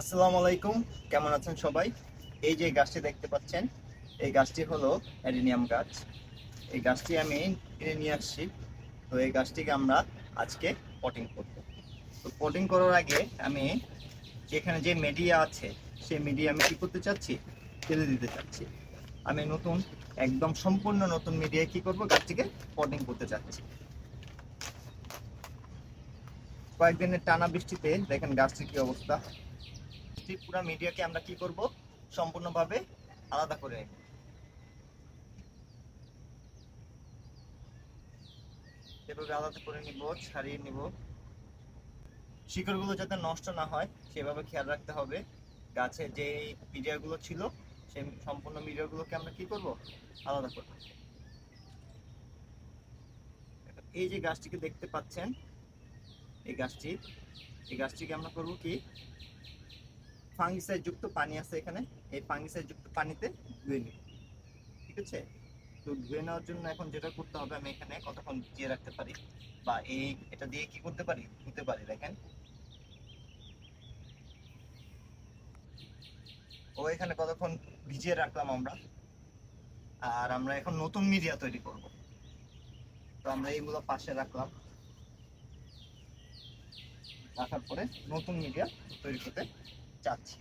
আসসালামু আলাইকুম, কেমন আছেন সবাই? এই যে গাছটি দেখতে পাচ্ছেন, এই গাছটি হলো অ্যাডিনিয়াম গাছ। এই গাছটি আমি কিনে নিয়ে আসছি, তো এই গাছটিকে আমরা আজকে পটিং করব। তো পটিং করার আগে আমি যেখানে যে মিডিয়া আছে, সেই মিডিয়া আমি কি করতে চাচ্ছি? ফেলে দিতে চাচ্ছি। আমি নতুন, একদম সম্পূর্ণ নতুন মিডিয়ায় কি করব? গাছটিকে পটিং করতে চাচ্ছি। কয়েকদিনের টানা বৃষ্টিতে দেখেন গাছটির কি অবস্থা। বৃষ্টির পুরো মিডিয়াকে আমরা কি করব? সম্পূর্ণভাবে আলাদা করে নেব এভাবে আলাদা করে নিব, ছাড়িয়ে নিব। শিকড়গুলো যাতে নষ্ট না হয়, সেভাবে খেয়াল রাখতে হবে। গাছে যে মিডিয়াগুলো ছিল সেই সম্পূর্ণ মিডিয়াগুলোকে আমরা কি করব? আলাদা করব। এই যে গাছটিকে দেখতে পাচ্ছেন, এই গাছটি, এই গাছটিকে আমরা করব কি? ফাঙ্গিসাইড যুক্ত পানি আছে এখানে। এই ফাঙ্গিসাইড যুক্ত পানিতে ধুয়ে নিই ঠিক আছে? তো ধুয়ে নেওয়ার জন্য এখন যেটা করতে হবে আমি এখানে কতক্ষণ ভিজিয়ে রাখতে পারি? বা এই এটা দিয়ে কি করতে পারি? ধুতে পারি, দেখেন। ও এখানে কতক্ষণ ভিজিয়ে রাখলাম আমরা। আর আমরা এখন নতুন মিডিয়া তৈরি করব। তো আমরা এইগুলো পাশে রাখলাম। রাখার পরে নতুন মিডিয়া তৈরি করতে চাচ্ছি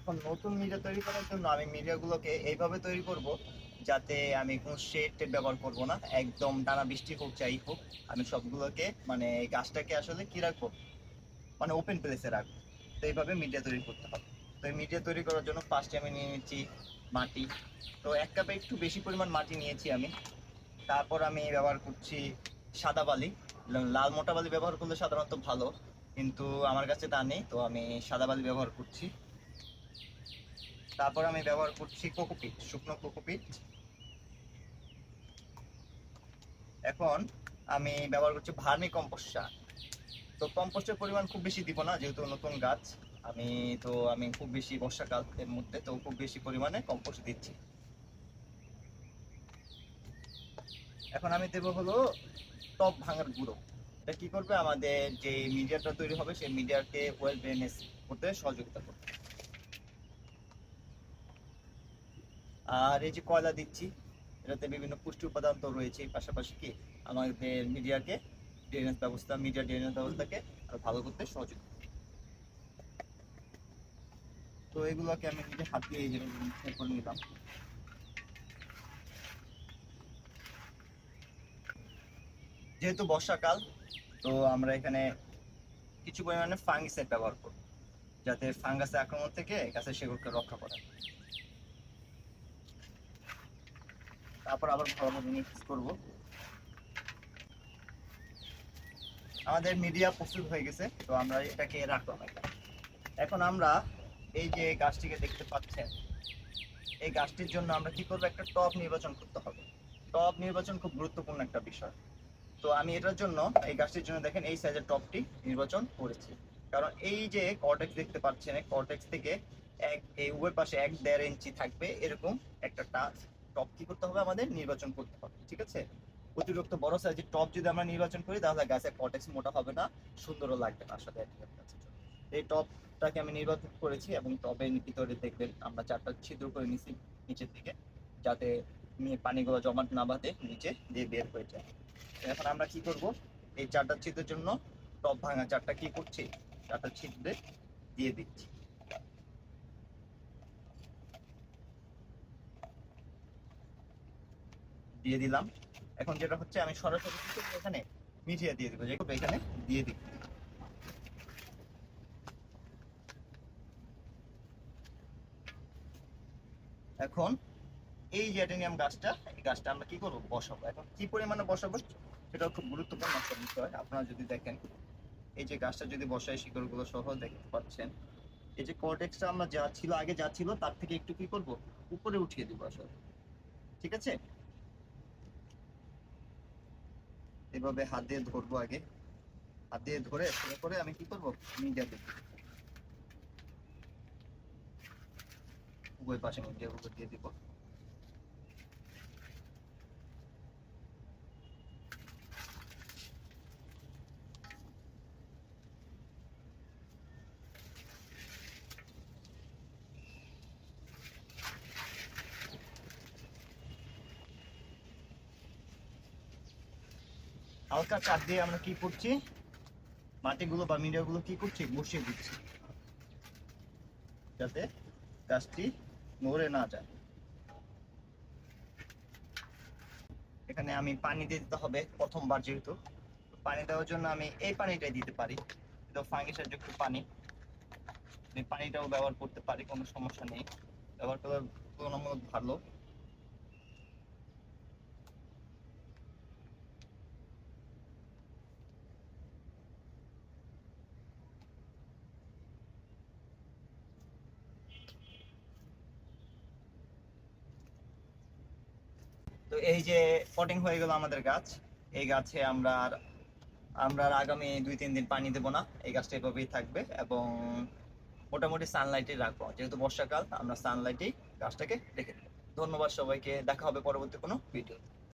এখন নতুন মিডিয়া তৈরি করার জন্য আমি মিডিয়াগুলোকে এইভাবে তৈরি করব যাতে আমি কোনো শেড ব্যবহার করব না। একদম টানা বৃষ্টি হোক, যাই হোক, আমি সবগুলোকে মানে গাছটাকে আসলে কি রাখব? মানে ওপেন প্লেসে রাখব। তো এইভাবে মিডিয়া তৈরি করতে হবে। তো এই মিডিয়া তৈরি করার জন্য ফার্স্টে আমি নিয়ে নিচ্ছি মাটি। তো এক কাপে একটু বেশি পরিমাণ মাটি নিয়েছি আমি। তারপর আমি ব্যবহার করছি সাদা বালি। লাল মোটা বালি ব্যবহার করলে সাধারণত ভালো। কিন্তু আমার কাছে তা নেই, তো আমি সাদা বালি ব্যবহার করছি। তারপর আমি ব্যবহার করছি কোকোপিট, শুকনো কোকোপিট। এখন আমি ব্যবহার করছি ভার্মি কম্পোস্ট সার। তো কম্পোস্টের পরিমাণ খুব বেশি দিব না, যেহেতু নতুন গাছ। আমি, তো আমি খুব বেশি বর্ষাকালের মধ্যে, তো খুব বেশি পরিমাণে কম্পোস্ট দিচ্ছি। এখন আমি দেবো হলো টপ ভাঙার গুঁড়ো। এটা কি করবে? আমাদের যে মিডিয়াটা তৈরি হবে, সেই মিডিয়াকে ওয়েল ড্রেনেজ করতে সহযোগিতা করবে। আর এই যে কয়লা দিচ্ছি, এটাতে বিভিন্ন পুষ্টি উপাদান তো রয়েছে পাশাপাশি কি? আমাদের মিডিয়াকে ড্রেনেজ ব্যবস্থা মিডিয়া ড্রেনেজ ব্যবস্থাকে আরও ভালো করতে সহযোগিতা তো এগুলোকে আমি নিজে হাত করে নিলাম। যেহেতু বর্ষাকাল তো আমরা এখানে কিছু পরিমাণে ফাঙ্গিসাইড ব্যবহার করব, যাতে ফাঙ্গাসের আক্রমণ থেকে গাছের শিকড়কে রক্ষা করা তারপর আবার ভালোভাবে মিক্স করব। আমাদের মিডিয়া প্রস্তুত হয়ে গেছে, তো আমরা এটাকে রাখলাম এখানে। আমরা এই যে গাছটিকে দেখতে পাচ্ছেন, এই গাছটির জন্য আমরা কি করব? একটা টব নির্বাচন করতে হবে। টব নির্বাচন খুব গুরুত্বপূর্ণ একটা বিষয়। তো আমি এটার জন্য এই গাছটির জন্য দেখেন এই সাইজের টপটি নির্বাচন করেছি। কারণ এই যে কর্টেক্স দেখতে পাচ্ছেন কর্টেক্স থেকে এক, এই উভয় পাশে এক দেড় ইঞ্চি থাকবে এরকম একটা টাচ টপ কি করতে হবে আমাদের? নির্বাচন করতে হবে, ঠিক আছে? অতিরিক্ত বড় সাইজের টপ যদি আমরা নির্বাচন করি, তাহলে গাছের কর্টেক্স মোটা হবে না, সুন্দরও লাগবে না আসলে এই টপটাকে আমি নির্বাচন করেছি এবং টবের ভিতরে দেখবেন আমরা চারটা ছিদ্র করে নিছি নিচের দিকে, যাতে পানিগুলো জমাট না বাঁধে, নিচে দিয়ে বের হয়ে যায়। এখন আমরা কি করব? এই চারটা ছিদ্রের জন্য টপ ভাঙা চারটা কি করছি? চারটা ছিদ্রে দিয়ে দিচ্ছি। দিয়ে দিলাম। এখন যেটা হচ্ছে, আমি সরাসরি এখানে মিঠিয়ে দিয়ে দিব যে করব এখানে দিয়ে দিব এখন এই যে অ্যাডেনিয়াম গাছটা, এই গাছটা আমরা কি করব? বসাবো। এখন কি পরিমাণে বসাবো সেটা খুব গুরুত্বপূর্ণ একটা বিষয়। আপনারা যদি দেখেন, এই যে গাছটা যদি বসায়, শিকড়গুলো সহ দেখতে পাচ্ছেন, এই যে কর্টেক্সটা আমরা যা ছিল, আগে যা ছিল, তার থেকে একটু কি করব? উপরে উঠিয়ে দিব আসলে। ঠিক আছে? এভাবে হাত দিয়ে ধরবো আগে। হাত দিয়ে ধরে তারপরে আমি কি করব? মিডিয়া দেব। উভয় পাশে মিডিয়া উপর দিয়ে দিব। হালকা চাপ দিয়ে আমরা কি করছি? মাটিগুলো বা মিডিয়াগুলো কি করছি? বসিয়ে দিচ্ছি। যাতে গাছটি নড়ে না যায়। এখানে আমি পানি দিয়ে দিতে হবে প্রথমবার যেহেতু। পানি দেওয়ার জন্য আমি এই পানিটাই দিতে পারি। তো যুক্ত পানি। পানিটাও ব্যবহার করতে পারি, কোনো সমস্যা নেই। ব্যবহার করার তুলনামূলক ভালো। এই যে পটিং হয়ে গেল আমাদের গাছ। এই গাছে আমরা আর আমরা আর আগামী দুই, তিন দিন পানি দেবো না। এই গাছটা এভাবেই থাকবে এবং মোটামুটি সানলাইটে রাখব। যেহেতু বর্ষাকাল, আমরা সানলাইটেই গাছটাকে রেখে দেবো। ধন্যবাদ সবাইকে। দেখা হবে পরবর্তী কোনো ভিডিও